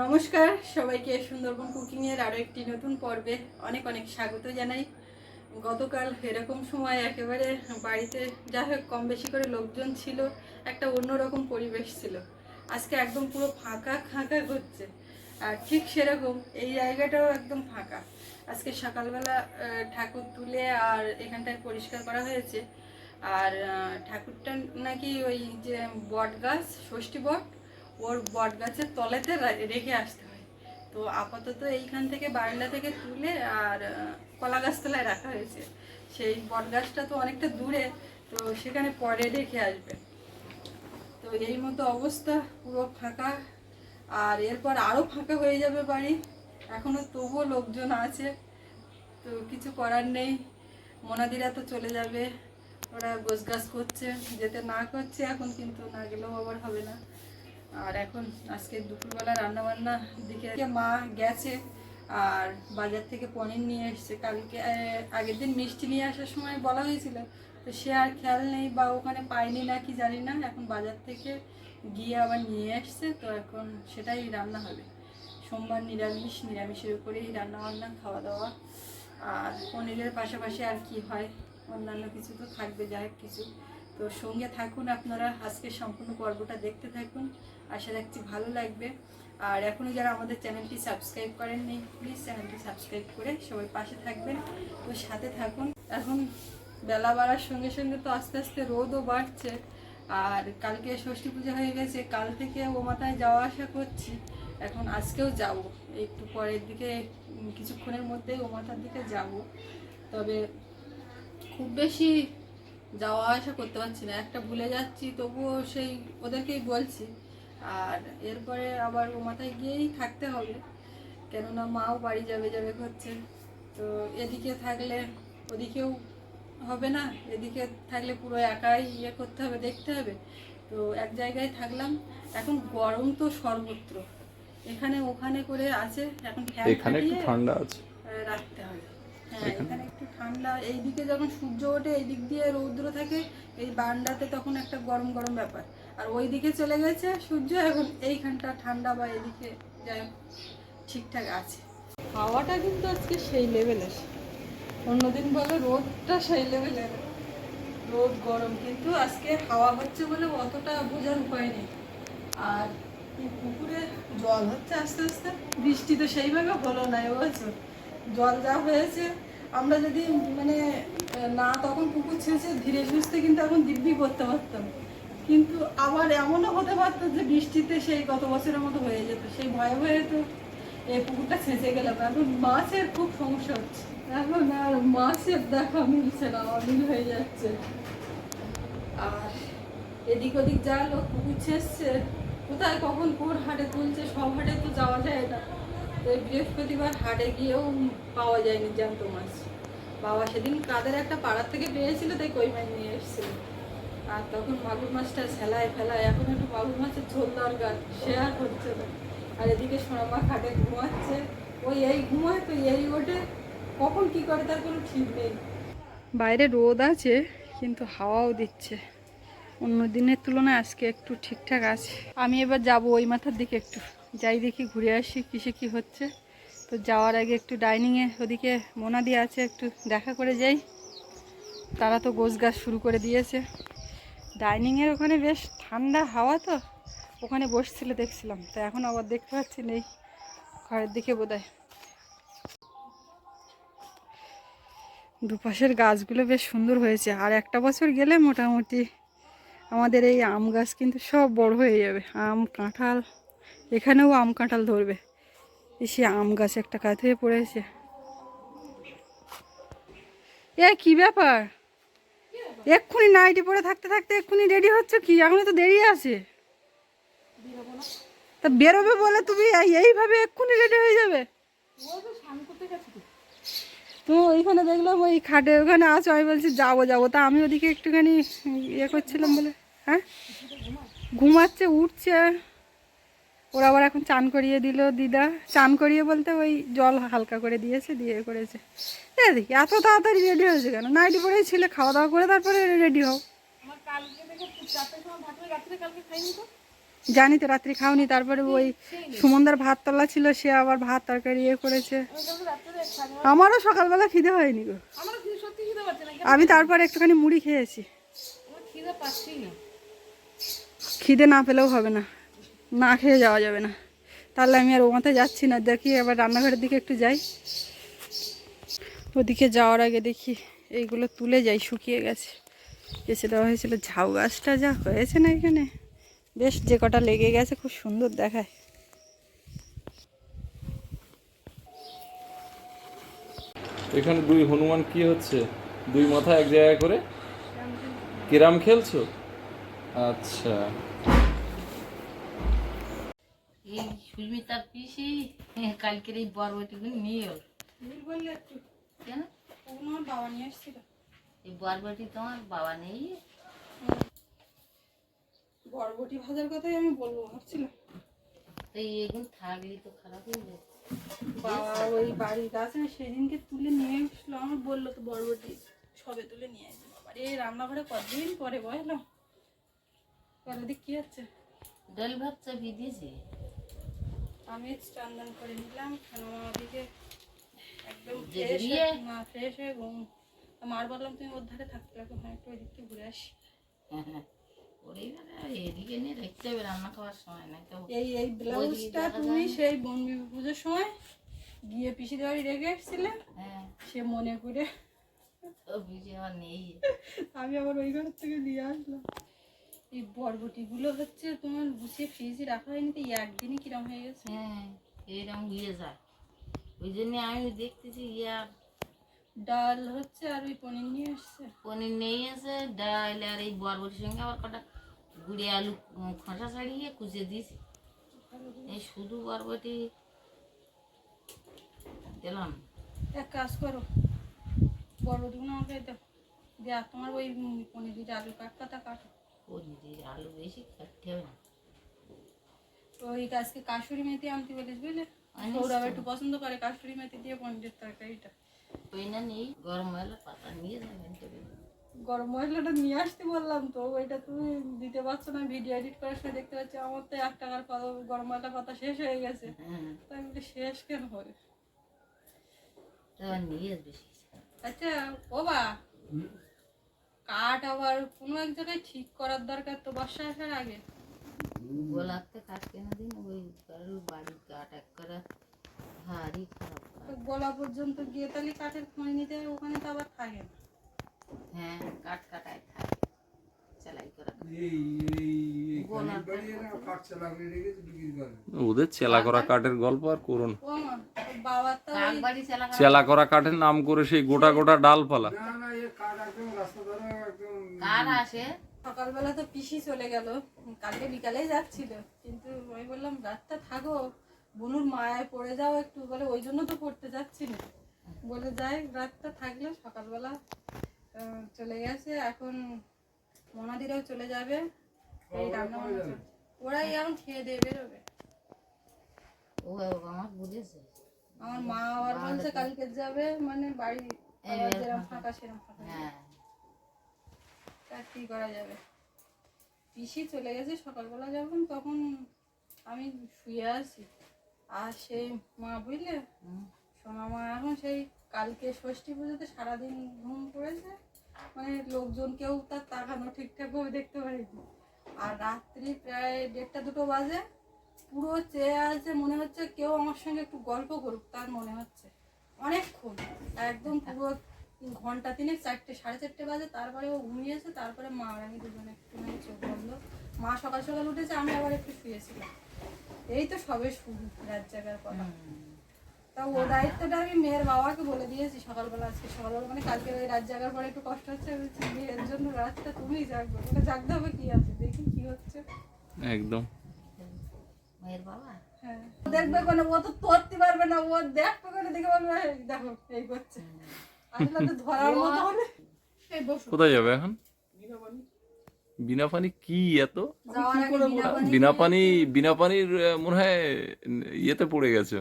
নমস্কার, সবাইকে সুন্দরবন কুকিংয়ের আরও একটি নতুন পর্বে অনেক অনেক স্বাগত জানাই। গতকাল এরকম সময় একেবারে বাড়িতে যা হোক, কম বেশি করে লোকজন ছিল, একটা অন্যরকম পরিবেশ ছিল। আজকে একদম পুরো ফাঁকা ফাঁকা করছে আর ঠিক সেরকম এই জায়গাটাও একদম ফাঁকা। আজকে সকালবেলা ঠাকুর তুলে আর এখানটায় পরিষ্কার করা হয়েছে। আর ঠাকুরটা নাকি ওই যে বট গাছ ষষ্ঠী বট ওর বট গাছের তলেতে রেখে আসতে হয়। তো আপাতত এইখান থেকে বারান্দা থেকে তুলে আর কলা গাছতলায় রাখা হয়েছে। সেই বট গাছটা তো অনেকটা দূরে, তো সেখানে পরে রেখে আসবে। তো এই মতো অবস্থা, পুরো ফাঁকা। আর এরপর আরও ফাঁকা হয়ে যাবে বাড়ি। এখনও তবুও লোকজন আছে। তো কিছু করার নেই। মোনাদিরা তো চলে যাবে। ওরা গোছগাছ করছে। যেতে না করছে এখন, কিন্তু না গেলেও আবার হবে না। আর এখন আজকে দুপুরবেলা রান্না বান্না দিকে মা গেছে আর বাজার থেকে পনির নিয়ে এসছে। কালকে আগের দিন মিষ্টি নিয়ে আসার সময় বলা হয়েছিল। তো সে আর খেয়াল নেই বা ওখানে পাইনি না কি জানি না। এখন বাজার থেকে গিয়ে আবার নিয়ে এসছে। তো এখন সেটাই রান্না হবে। সোমবার নিরামিষ, নিরামিষের উপরেই রান্না বান্না খাওয়া দাওয়া আর পনিরের পাশাপাশি আর কি হয়? অন্যান্য কিছু তো থাকবে, যাই কিছু। তো সঙ্গে থাকুন আপনারা। আজকে সম্পূর্ণ পর্বটা দেখতে থাকুন। আশা রাখছি ভালো লাগবে। আর এখনও যারা আমাদের চ্যানেলটি সাবস্ক্রাইব করেননি প্লিজ চ্যানেলটি সাবস্ক্রাইব করে সবাই পাশে থাকবেন তো সাথে থাকুন। এখন বেলা বাড়ার সঙ্গে সঙ্গে তো আস্তে আস্তে রোদও বাড়ছে। আর কালকে ষষ্ঠী পূজা হয়ে গেছে, কাল থেকে ও মাথায় যাওয়া আসা করছি। এখন আজকেও যাব। একটু পরের দিকে কিছুক্ষণের মধ্যে ও মাথার দিকে যাব। তবে খুব বেশি যাওয়া আসা করতে পারছি না। একটা ভুলে যাচ্ছি, তবুও সেই ওদেরকেই বলছি আর এরপরে আবার ও মাথায় গিয়েই থাকতে হবে কেননা মাও বাড়ি যাবে যাবে করছে। তো এদিকে থাকলে ওদিকেও হবে না এদিকে থাকলে পুরো একাই ইয়ে করতে হবে দেখতে হবে। তো এক জায়গায় থাকলাম এখন গরম তো সর্বত্র। এখানে ওখানে করে আছে এখন এখানে একটু ঠান্ডা আছে। রাখতে হবে। হ্যাঁ এখানে? একটু ঠান্ডা এইদিকে যখন সূর্য ওঠে এই দিক দিয়ে রৌদ্র থাকে এই বারান্দাতে তখন একটা গরম গরম ব্যাপার। আর ওই দিকে চলে গেছে সূর্য এখন এইখানটা ঠান্ডা বা এদিকে যাই ঠিকঠাক আছে। হাওয়াটা কিন্তু আজকে সেই লেভেলের অন্যদিন বলে রোদটা সেই লেভেলের রোদ গরম, কিন্তু আজকে হাওয়া হচ্ছে বলে অতটা বোঝার উপায় নেই। আর পুকুরে জল হচ্ছে আস্তে আস্তে। বৃষ্টি তো সেইভাবে হলো না এবছর। জল যা হয়েছে, আমরা যদি মানে না তখন পুকুর ছেঁচে ধীরে সুস্থে কিন্তু এখন দিব্যি করতে পারতাম। কিন্তু আবার এমনও হতে পারতো যে বৃষ্টিতে সেই গত বছরের মতো হয়ে যেত। সেই ভয়ে ভয়ে তো এই পুকুরটা ছেঁচে গেলাম এখন মাছের খুব সমস্যা হচ্ছে। এখন আর মাছের দেখা মিলছে না, অমিল হয়ে যাচ্ছে। আর এদিক ওদিক যা লোক পুকুর ছেঁচছে, কোথায় কখন কোন হাটে তুলছে, সব হাটে তো যাওয়া যায় না। তো বৃহস্পতিবার হাটে গিয়েও পাওয়া যায়নি জ্যান্ত মাছ। বাবা সেদিন কাদের একটা পাড়ার থেকে পেয়েছিল, তাই কই মাছ নিয়ে এসেছিল। আর তখন মাগুর মাছটা ছেলায় ফেলায়, এখন একটু মাগুর মাছের ঝোল দরকার, সে আর হচ্ছে না। আর এদিকে সোনামা খাটে ঘুমাচ্ছে, ওই এই ঘুমায় তো এই ওঠে, কখন কি করে তার কোনো ঠিক নেই। বাইরে রোদ আছে, কিন্তু হাওয়াও দিচ্ছে। অন্য দিনের তুলনায় আজকে একটু ঠিকঠাক আছে। আমি এবার যাব ওই মাথার দিকে একটু, যাই দেখি ঘুরে আসি কিসে কি হচ্ছে। তো যাওয়ার আগে একটু ডাইনিংয়ে, ওদিকে মোনা দিয়ে আছে, একটু দেখা করে যাই। তারা তো গোছ গাছ শুরু করে দিয়েছে। ডাইনিংয়ের ওখানে বেশ ঠান্ডা হাওয়া তো, ওখানে বসছিল, দেখছিলাম। তো এখন আবার দেখতে পাচ্ছি, নেই। ঘরের দিকে বোধহয়। দুপাশের গাছগুলো বেশ সুন্দর হয়েছে। আর একটা বছর গেলে মোটামুটি আমাদের এই আম গাছ কিন্তু সব বড় হয়ে যাবে। আম কাঁঠাল, এখানেও আম কাঁঠাল ধরবে। এসে আম গাছ একটা হয়ে পড়েছে এ, কি ব্যাপার? এক্ষুনি নাইটি পরে থাকতে থাকতে এক্ষুনি রেডি হচ্ছে কি? এখনও তো দেরি আছে। তা বেরোবে বলে তুমি এইভাবে এক্ষুনি রেডি হয়ে যাবে? তো ওইখানে দেখলাম ওই খাটে ওখানে আছো, আমি বলছি যাব যাব। তা আমি ওদিকে একটুখানি ইয়ে করছিলাম বলে হ্যাঁ? ঘুমাচ্ছে, উঠছে। ওরা আবার এখন চান করিয়ে দিল দিদা। চান করিয়ে বলতে ওই জল হালকা করে দিয়েছে, দিয়ে করেছে। দেখি এত তাড়াতাড়ি রেডি হয়েছে কেন? নাইটি পরেই ছিলে খাওয়া দাওয়া করে তারপরে রেডি হও। জানি তো রাত্রি খাওনি তারপরে ওই সুমনদার ভাত তলা ছিল সে আবার ভাত তরকারি ইয়ে করেছে। আমারও সকালবেলা খিদে হয়নি গো। আমি তারপর একটুখানি মুড়ি খেয়েছি। খিদে না। খিদে না পেলেও হবে না না খেয়ে যাওয়া যাবে না। তাহলে আমি আর ওমাতে যাচ্ছি না দেখি এবার রান্নাঘরের দিকে একটু যাই। ওদিকে যাওয়ার আগে দেখি এইগুলো তুলে যাই শুকিয়ে গেছে। এসে দেওয়া হয়েছিল ঝাউ গাছটা যা হয়েছে না এখানে। বেশ যে কটা লেগে গেছে খুব সুন্দর দেখায়। এখানে দুই হনুমান কি হচ্ছে? দুই মাথা এক জায়গায় করে? কেরাম খেলছো? আচ্ছা। এই সুস্মিতার পিসি কালকের এই বরবটিগুলো নিয়ে এলো। বললে একটু কেন? আমার বাবা নিয়ে এসেছিল। এই বরবটি তোমার বাবা নেই। বরবটি ভাজার কথাই আমি বলব ভাবছিলাম তো এগুলো থাকলে তো খারাপ হয়ে যায়। বাবা ওই বাড়ির গাছে সেদিনকে তুলে নিয়ে এসলো আমার বলল তো বরবটি সবে তুলে নিয়ে আসবে বাবা। এই রান্নাঘরে কতদিন পরে বসলাম ওদিক কি হচ্ছে। ডাল ভাত চাপিয়ে দিয়েছি? আমি স্নান করে নিলাম কেন ওদিকে একদম জেগে ফ্রেশ দিয়ে? ফ্রেশ হয়ে ঘুম। মার বললাম তুমি ওর ধারে থাকতে লাগো হ্যাঁ একটু ওইদিক ঘুরে আসি। হ্যাঁ এই এই ব্লাউজটা তুমি সেই বনবি পুজোর সময় গিয়ে পিসির বাড়ি রেখে এসেছিলে। সে মনে করে আমি আবার ওই ঘর থেকে আসলাম। এই বরবটিগুলো হচ্ছে তোমার গুছিয়ে ফ্রিজে রাখা হয়নি তো একদিনই কিরম হয়ে গেছে? হ্যাঁ এইরকম ইয়ে যায়। ওই জন্য আমি দেখতেছি ইয়া ডাল হচ্ছে আর ওই পনির নিয়ে এসছে পনির নেই আছে ডাল আর এই বরবটির সঙ্গে আবার কটা গুড়ি আলু উম, খোসা ছাড়িয়ে কুচিয়ে দিয়েছি। এই শুধু বরবটি দিলাম। এক কাজ করো বরবটিগুলো আমাকে দাও। দিয়ে আর তোমার ওই উম, পনিরের আলু কাটটা কাটো। পনিরের আলু বেশি খাটতে হবে না। তো ওই আজকে কাশুরি মেথি আনতে বলিস বুঝলে? আনিস সৌরভ একটু পছন্দ করে কাশুরি মেথি দিয়ে পনিরের তরকারিটা। ওই না নেই গরম পাতা নিয়ে যাবেন গরম মশলাটা নিয়ে আসতে বললাম তো ওইটা তুমি দিতে পারছ না ভিডিও এডিট করার সময় দেখতে পাচ্ছি আমার তো এক টাকার গরম মশলা পাতা শেষ হয়ে গেছে। হ্যাঁ। আমি শেষ কেন হবে? আচ্ছা ও বা। কাঠ আবার কোনো এক জায়গায় ঠিক করার দরকার তো বর্ষা আসার আগে। গোলাপতে কাঠ কেনা দিন ওই বাড়ির কাঠ এক করা ভারী খারাপ। গলা পর্যন্ত গিয়ে তাহলে কাঠের খনি নিতে হবে ওখানে তো আবার থাকে না। হ্যাঁ কাঠ কাটায় থাকে ওদের চেলা করা কাঠের গল্প আর করুন চেলা করা কাঠের নাম করে সেই গোটা গোটা ডালপালা। কার আসে সকালবেলা তো পিসি চলে গেল। কালকে বিকালেই যাচ্ছিল। কিন্তু আমি বললাম রাতটা থাকো বনুর মায়ায় পড়ে যাও একটু। বলে ওই জন্য তো পড়তে যাচ্ছি না। বলে যাই রাতটা থাকলে সকালবেলা চলে গেছে। এখন মনাদিরাও চলে যাবে। এই রান্না ওরাই এখন খেয়ে দিয়ে বেরোবে। ও আমার বুঝেছে। আমার মা আবার বলছে কালকে যাবে মানে বাড়ি যেরকম ফাঁকা সেরকম ফাঁকা। হ্যাঁ তা কি করা যাবে। পিসি চলে গেছে সকালবেলা যখন তখন আমি শুয়ে আছি। আর সেই মা বুঝলে। সোনা মা এখন সেই কালকে ষষ্ঠী পুজোতে সারাদিন ঘুম পড়েছে মানে লোকজন কেউ তার তাকানো ঠিকঠাকভাবে দেখতে পারেনি। আর রাত্রি প্রায় দেড়টা দুটো বাজে। পুরো চেয়ে আছে মনে হচ্ছে কেউ আমার সঙ্গে একটু গল্প করুক তার মনে হচ্ছে। অনেকক্ষণ একদম পুরো ঘণ্টা তিনে চারটে সাড়ে চারটে বাজে তারপরে ও ঘুমিয়েছে তারপরে মা আর আমি দুজনে একটুখানি চোখ বন্ধ। মা সকাল সকাল উঠেছে আমি আবার একটু শুয়েছিলাম। এই তো সবে শুরু রাত জাগার কথা। তা ও দায়িত্বটা আমি মেয়ের বাবাকে বলে দিয়েছি সকালবেলা আজকে সকালবেলা মানে কালকে ওই রাত জাগার পরে একটু কষ্ট হচ্ছে মেয়ের জন্য রাতটা তুমিই জাগবে। ওটা জাগতে হবে কি আছে? দেখি কি হচ্ছে। একদম। মেয়ের বাবা? হ্যাঁ। ও দেখবে কোনো ও তো ধরতে পারবে না ও দেখবে কোনো দেখে বলবে দেখো এই করছে আসলে তো ধরার মতো হলে? এই বসো। কোথায় যাবে এখন? বিনা পানি কি এত? বিনা পানি বিনা পানির মনে হয় ইয়েতে পড়ে গেছে।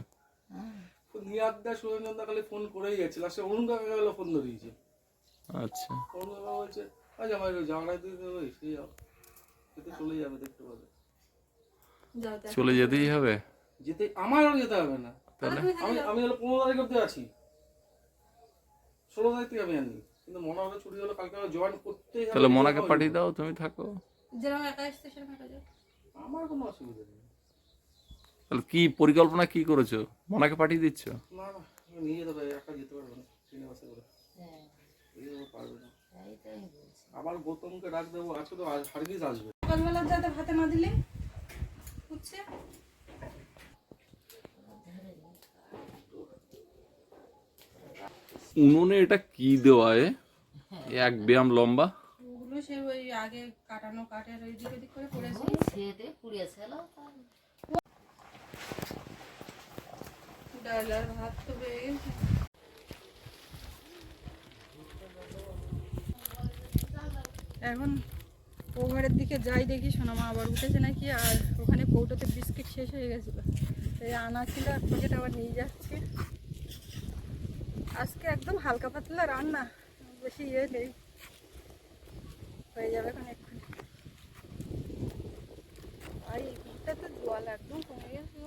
খালি ফোন করেই যাচ্ছে লাস্টে অরুণ কাকা গেল ফোন ধরিয়েছে। আচ্ছা। অরুণ কাকা বলছে আজ আমার যাওয়ার তুই ওই সেই যাও। এতে চলে যাবে দেখতে পাবে। চলে যেতেই হবে? যেতে আমার আর যেতে হবে না। তাহলে? আমি আমি হলো পনেরো তারিখ অব্দি আছি। ষোলো তারিখ থেকে আমি আনি কিন্তু মনে হলো ছুটি হলো কালকে জয়েন করতেই হবে। তাহলে মোনাকে পাঠিয়ে দাও তুমি থাকো। যেরকম একা সেরকম একা আমার কোনো অসুবিধা নেই। তাহলে কি পরিকল্পনা কি করেছ? মোনাকে পাঠিয়ে দিচ্ছ? না না নিয়ে যেতে হবে একা যেতে পারব না ট্রেনে বাসে করে। হ্যাঁ। পারবে না। আবার গৌতমকে ডাক দেবো আজকে তো হারগিস আসবে। সকালবেলা যাতে ভাতে না দিলে বুঝছে? উনুনে এটা কি দেওয়া এ? এক ব্যায়াম লম্বা। ওগুলো সে ওই আগে কাটানো কাঠের ওই দিক করে পড়েছে ওই ছেড়ে পুড়িয়েছিল তার ডাল আর ভাত তো পেয়ে গেছে। এখন ও ঘরের দিকে যাই দেখি সোনামা আবার উঠেছে নাকি আর ওখানে কৌটোতে বিস্কিট শেষ হয়ে গেছিল। এই আনা ছিল প্যাকেট আবার নিয়ে যাচ্ছি। আজকে একদম হালকা পাতলা রান্না, বেশি ইয়ে নেই। হয়ে যাবে এখন এক্ষুনি। আর এই দিকটাতে জল একদম কমে গেছে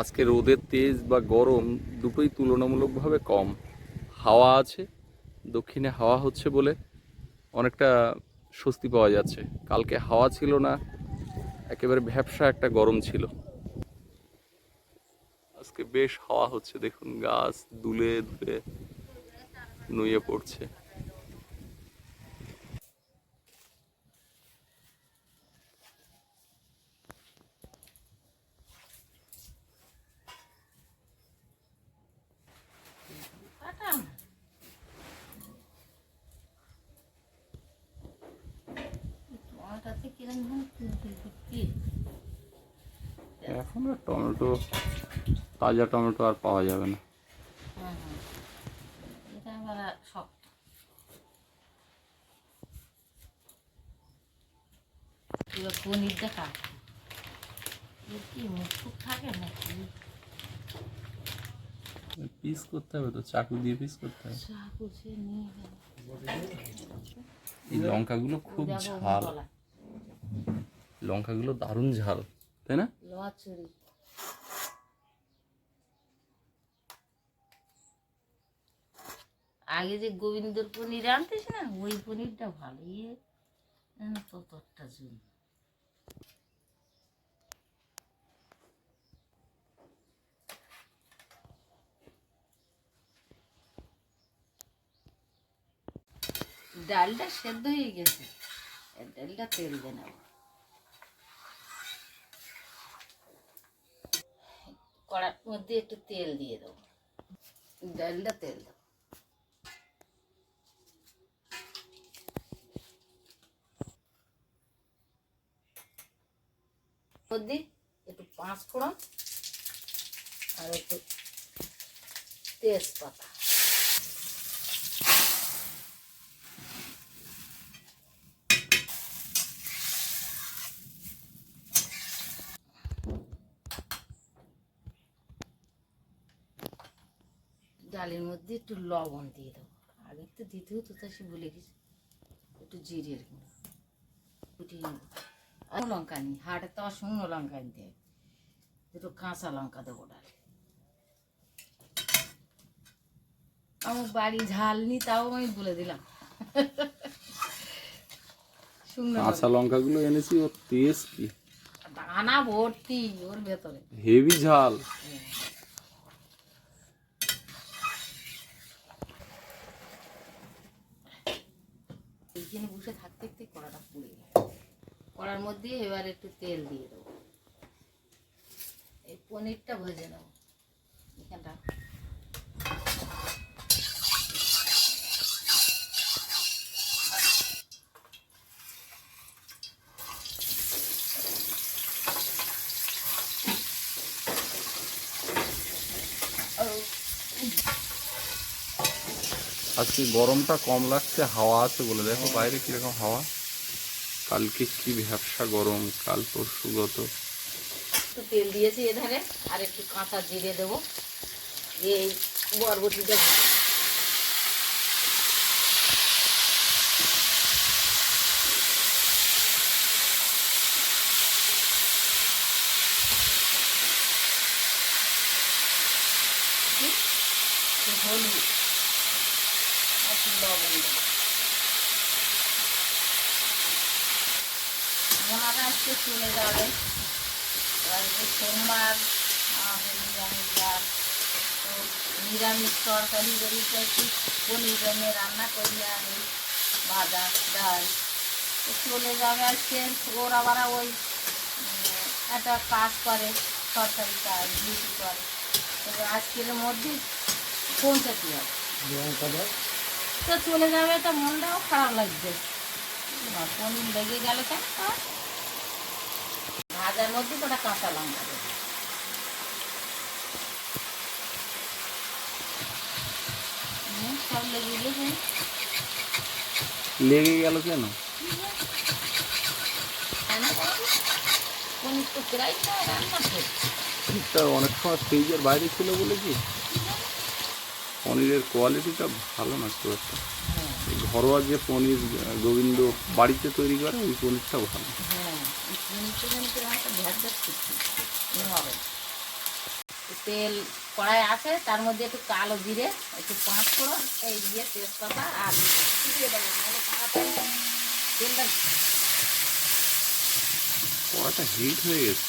আজকে রোদের তেজ বা গরম দুটোই তুলনামূলকভাবে কম। হাওয়া আছে, দক্ষিণে হাওয়া হচ্ছে বলে অনেকটা স্বস্তি পাওয়া যাচ্ছে। কালকে হাওয়া ছিল না, একেবারে ভ্যাবসা একটা গরম ছিল। আজকে বেশ হাওয়া হচ্ছে, দেখুন গাছ দুলে দুলে নুয়ে পড়ছে কাটা না। টমেটোতে কিরম যেন তুলতুল করছি এখন আর টমেটো তাজা টমেটো আর পাওয়া যাবে না। হ্যাঁ কি মুখ থাকে নাকি? পিস করতে হবে তো চাকু দিয়ে পিস করতে হবে। চাকু সে নিয়ে এই লঙ্কাগুলো খুব ঝাল। লঙ্কাগুলো দারুণ ঝাল তাই না লোহার ছুরি আগে যে গোবিন্দর পনির আনতিস না, ওই পনিরটা ভালো ইয়ে ততটা জন্য ডালটা সেদ্ধ হয়ে গেছে ডালটা তেল দিয়ে কড়ার মধ্যে একটু তেল দিয়ে দেবো। ডালটা তেল দেবো। মধ্যে একটু পাঁচ ফোড়ন আর একটু তেজপাতা। ডালের মধ্যে একটু লবণ দিয়ে দেবো। আগে তো দিতে হতো, তা সে ভুলে গেছি। একটু জিরের গুঁড়ো, ফুটিয়ে নেব। লঙ্কা নিই হাটে তো শুকনো লঙ্কা নিতে হবে দুটো কাঁচা লঙ্কা দেবো ডালে। আমার বাড়ি ঝাল নি তাও আমি বলে দিলাম। কাঁচা লঙ্কাগুলো এনেছি ওর তেজ কি? দানা ভর্তি ওর ভেতরে। হেভি ঝাল এইখানে বসে থাকতে থাকতে কড়াটা পুড়ে গেল মধ্যে এবার একটু তেল দিয়ে দেবো। এই পনিরটা ভেজে নেব। এখানটা আজকে গরমটা কম লাগছে, হাওয়া আছে বলে। দেখো বাইরে কীরকম হাওয়া। কালকে কি ভ্যাবসা গরম? কাল পরশু গত। একটু তেল দিয়েছি এধারে, আর একটু কাঁচা জিরে দেবো। এই বরবটিটা ভেজে নেব। একটু হলুদ আর একটু লবণ দেবো ওনারা আজকে চলে যাবে আজকে সোমবার নিরামিষ বার তো নিরামিষ তরকারি বেরিয়েছে একটু পনির এনে রান্না করি এই ভাজা ডাল। চলে যাবে আজকে ওর আবার ওই একটা কাজ করে সরকারি কাজ ডিউটি করে। তো আজকের মধ্যে পৌঁছাতে হবে। তো চলে যাবে তো মনটাও খারাপ লাগছে। না, পনির লেগে গেল কেন? ভাজার মধ্যে কটা কাঁচা লঙ্কা দেবো। লেগে গেল কেন? অনেক সময় ফ্রিজের বাইরে ছিল বলে কি? পনিরের কোয়ালিটিটা ভালো না খুব একটা। হ্যাঁ। ঘরোয়া যে পনির গোবিন্দ বাড়িতে তৈরি করে ওই পনিরটাও ভালো। হ্যাঁ ভ্যাট ভ্যাট করছে হবে তেল কড়াই আছে তার মধ্যে একটু কালো জিরে একটু পাঁচ ফোড়ন এই দিয়ে তেজপাতা আর দিয়ে দেবো নাহলে তাড়াতাড়ি তেলটা কড়াটা হিট হয়ে গেছে।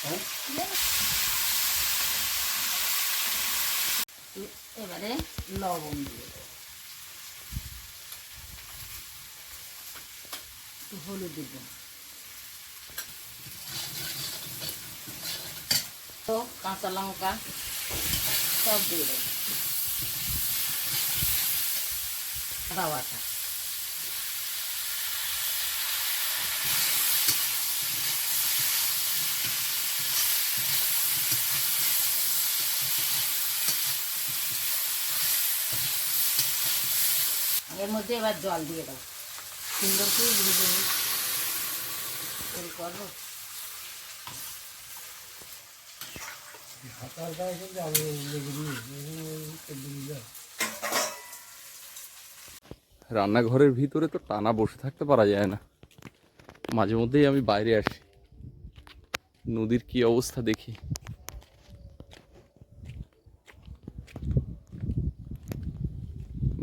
হ্যাঁ ঠিক আছে এবারে লবণ দিয়ে দেবো। একটু হলুদ দিব। তো কাঁচা লঙ্কা সব দিয়ে দেবো। রাওয়াটা এর মধ্যে এবার জল দিয়ে দেবো সুন্দর করে ভেজে নিই করব। রান্নাঘরের ভিতরে তো টানা বসে থাকতে পারা যায় না। মাঝে মধ্যেই আমি বাইরে আসি। নদীর কি অবস্থা দেখি।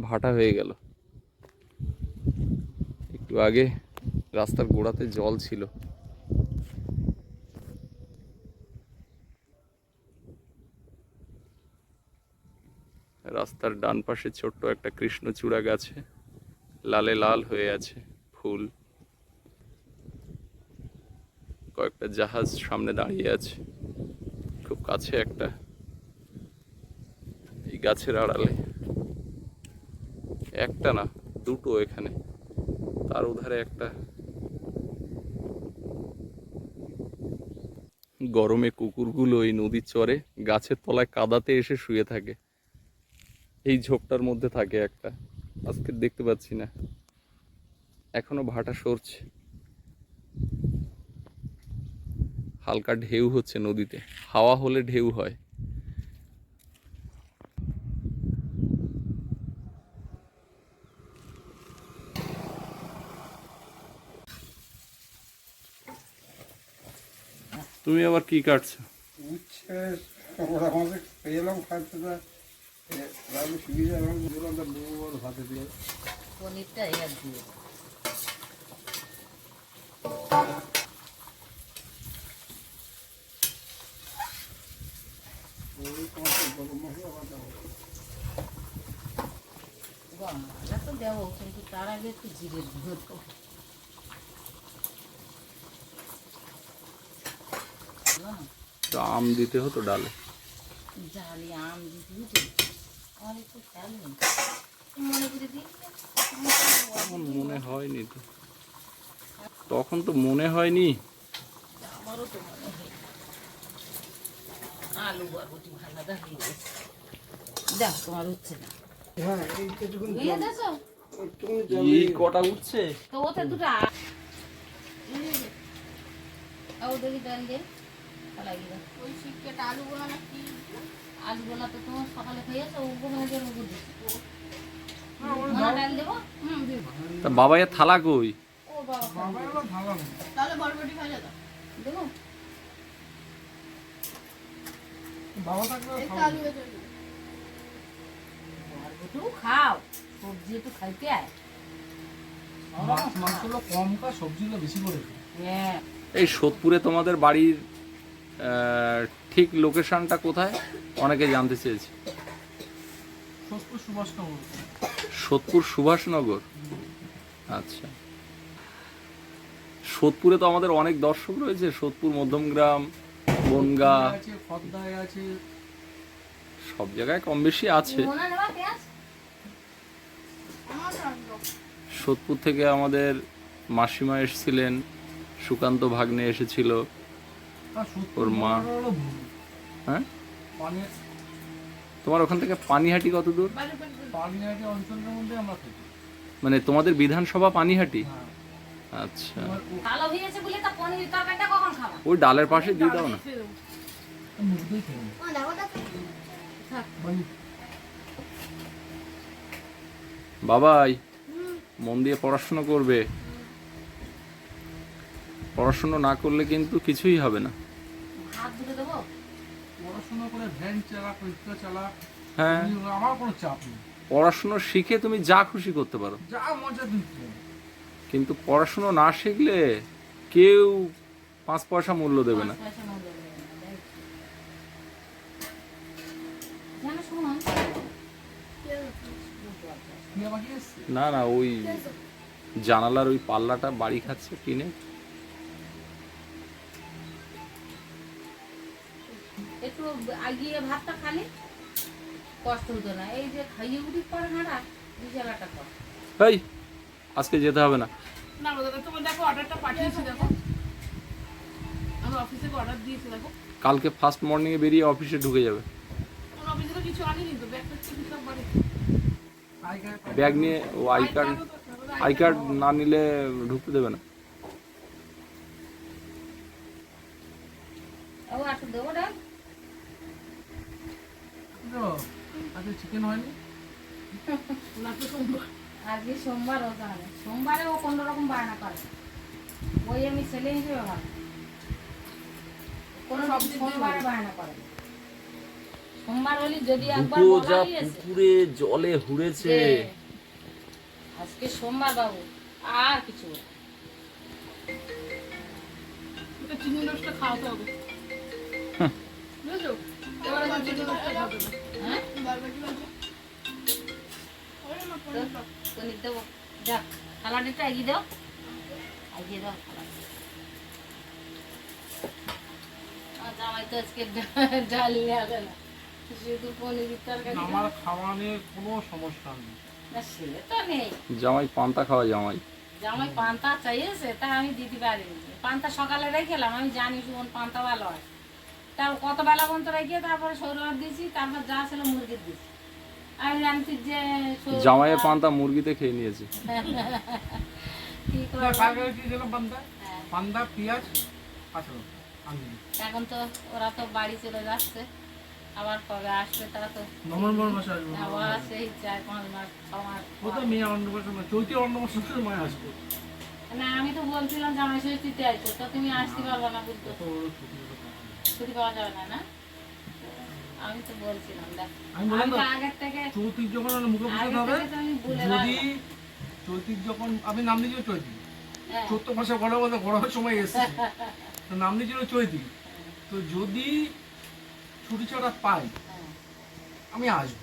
ভাটা হয়ে গেল। একটু আগে রাস্তার গোড়াতে জল ছিল। রাস্তার ডান পাশে ছোট্ট একটা কৃষ্ণচূড়া গাছে লালে লাল হয়ে আছে ফুল। কয়েকটা জাহাজ সামনে দাঁড়িয়ে আছে, খুব কাছে একটা এই গাছের আড়ালে। একটা না, দুটো এখানে। তার উধারে একটা। গরমে কুকুরগুলো এই নদীর চরে গাছের তলায় কাদাতে এসে শুয়ে থাকে। এই ঝোপটার মধ্যে থাকে একটা। আজকে দেখতে পাচ্ছি না। এখনও ভাটা সরছে। হালকা ঢেউ হচ্ছে নদীতে। হাওয়া হলে ঢেউ হয়। তুমি আবার কি কাটছো? উচ্ছে ওরা আমাদের পেলাম খাইতে তা রাবি সুবিধা এবং বললাম তো বড় ভাতে দিয়ে পনিরটা এবার দিয়ে। দেবো ওই তোমার গরম মশলা বাটা হবে। গঙ্গাটা তো দেবো কিন্তু তার আগে একটু জিরে গুঁড়ো। দেবো বুঝলো না? তো আম দিতে হতো ডালে। আম দিতে খেয়াল মনে করে তখন মনে হয়নি তো। তখন তো মনে হয়নি। আমারও তো মনে হয় আলু বরবটি ভাজাটা হয়ে গেছে। দেখো তোমার উঠছে না। হ্যাঁ এই দেখো এই কটা উঠছে? তো ওতে দুটো আ- দেখি ডাল দিয়ে। লাগিয়ে দাও ওই শিক্ষাটা আলু গোলা না কি? আলুগুলো তো তোমার সকালে খেয়েছো ওগুলো দেবো? দিব তা বাবাইয়ের থালা কই? ও বাবা তাহলে বরবটি দাও। দেবো? বাবা থাকলে খাও সবজি একটু খাইতে আয়। মাছ মাংসগুলো কম কা সবজিগুলো বেশি করে হ্যাঁ। এই সোদপুরে তোমাদের বাড়ির ঠিক লোকেশনটা কোথায়? অনেকে জানতে চেয়েছে। সোদপুর সুভাষনগর। আচ্ছা। সোদপুরে তো আমাদের অনেক দর্শক রয়েছে। সোদপুর মধ্যমগ্রাম বনগা। সব জায়গায় কম বেশি আছে। সোদপুর থেকে আমাদের মাসিমা এসেছিলেন। সুকান্ত ভাগ্নে এসেছিল। ওর মা। হ্যাঁ? তোমার ওখান থেকে পানিহাটি কত দূর? বাড়ি বাড়ি বাড়ি। পানিহাটি অঞ্চলের মধ্যে আমরা থাকি। মানে তোমাদের বিধানসভা পানিহাটি? হ্যাঁ। আচ্ছা। তোমার ও- ভালো হয়েছে বলে তা পনির তরকারিটা কখন খাবা? ওই ডালের পাশে দিয়ে দাও না। বাবাই মন দিয়ে পড়াশুনো করবে। পড়াশুনো না করলে কিন্তু কিছুই হবে না। ভাত দুটো দেবো? পড়াশোনা করে ভ্যান চালা পরীক্ষা চালা হ্যাঁ। আমার কোনো চাপ নেই। পড়াশুনো শিখে তুমি যা খুশি করতে পারো। যা মজা দিচ্ছে কিন্তু পড়াশুনো না শিখলে কেউ পাঁচ পয়সা মূল্য দেবে না। না, না না ওই জানালার ওই পাল্লাটা বাড়ি খাচ্ছে টিনে। আগিয়ে ভাতটা খালি কষ্ট হতো না। এই যে খাইয়ে উঠি পরে হাঁটা বিশালাটা কর। এই আজকে যেতে হবে না। না দাদা তোমার দেখো অর্ডারটা পাঠিয়েছি দেখো। আমি অফিসে অর্ডার দিয়েছি দেখো। কালকে ফার্স্ট মর্নিংয়ে বেরিয়ে অফিসে ঢুকে যাবে। অফিসে তো কিছু আনিনি তো? ব্যাগ ট্যাগ কিছু সব বাড়ি আই ব্যাগ নিয়ে ও আই কার্ড আই কার্ড না নিলে ঢুকতে দেবে না। ও একটু দেবো আজকে চিকেন হয়নি? আজকে সোমবার ও তাহলে। সোমবারে ও কোনো রকম বায়না করে। ওই আমি ছেলে হিসেবে ভালো কোনো সোমবারে বায়না করে। সোমবার হলে যদি একবার বলা পুকুরে জলে হুড়েছে। আজকে সোমবার বাবু আর কিছু চিনি রসটা খাওয়াতে হবে। বুঝেছ? এবার চিনি রসটা খাওয়াতে হবে। হ্যাঁ পনির দেবো দেখ সালাডিটা এগিয়ে দাও এগিয়ে দাও জামাই তো আজকে ডাল নিয়ে আসে না শুধু পনির তরকারি আমার খাওয়া নিয়ে কোনো সমস্যা নেই। না সে তো নেই জামাই পান্তা খাওয়া জামাই। জামাই পান্তা চাইছে তা আমি দিতে পারিনি। পান্তা সকালে রেখেলাম আমি জানি সুমন পান্তা ভালো হয়। তার কত বেলা পর্যন্ত রেখে তারপরে সৌরভ দিয়েছি তারপর যা ছিল মুরগির দিয়েছি। আমি জানছি যে জামাইয়ের পান্তা মুরগিতে খেয়ে নিয়েছে। হ্যাঁ, পেঁয়াজ এখন তো ওরা তো বাড়ি চলে যাচ্ছে। আবার কবে আসবে তারা তো নভেম্বর মাসে আসব আবার সেই চার পাঁচ মাস ছ মাস। ও তো মেয়ে অন্নপ্রাশন চৈতি আসব। না আমি তো বলছিলাম জামাই ষষ্ঠীতে আসব তো তুমি আসতে পারবে না বলতো ছুটি। পাওয়া যাবে না না? আমি তো বলছিলাম দেখ। আমি তো তো আগের থেকে চৌতির যখন মুখে বসাতে হবে যদি। যখন নাম চৈতি হ্যাঁ, চৈত্র মাসে বলে বলতে গরমের সময় এসেছে। তো নাম দিয়েছিল চৈতি তো যদি ছুটি ছাড়া পাই আমি আসব।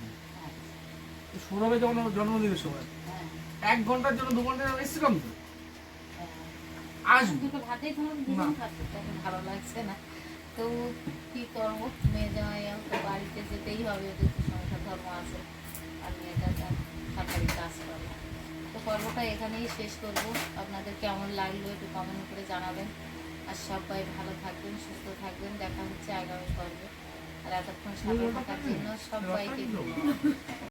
সৌরভে যখন জন্মদিনের সময় হ্যাঁ, এক ঘণ্টার জন্য দু ঘণ্টা এসেছিলাম তো। হ্যাঁ। আসব। ভালো লাগছে না। তো কি করব? মেয়ে জামাই তো বাড়িতে যেতেই হবে ওদের তো সংসার ধর্ম আছে। আর মেয়েটা তার সরকারি কাজ করে তো পর্বটা এখানেই শেষ করব। আপনাদের কেমন লাগল একটু কমেন্ট করে জানাবেন। আর সবাই ভালো থাকবেন সুস্থ থাকবেন। দেখা হচ্ছে আগামী পর্বে। আর এতক্ষণ সাথে থাকার জন্য সবাইকে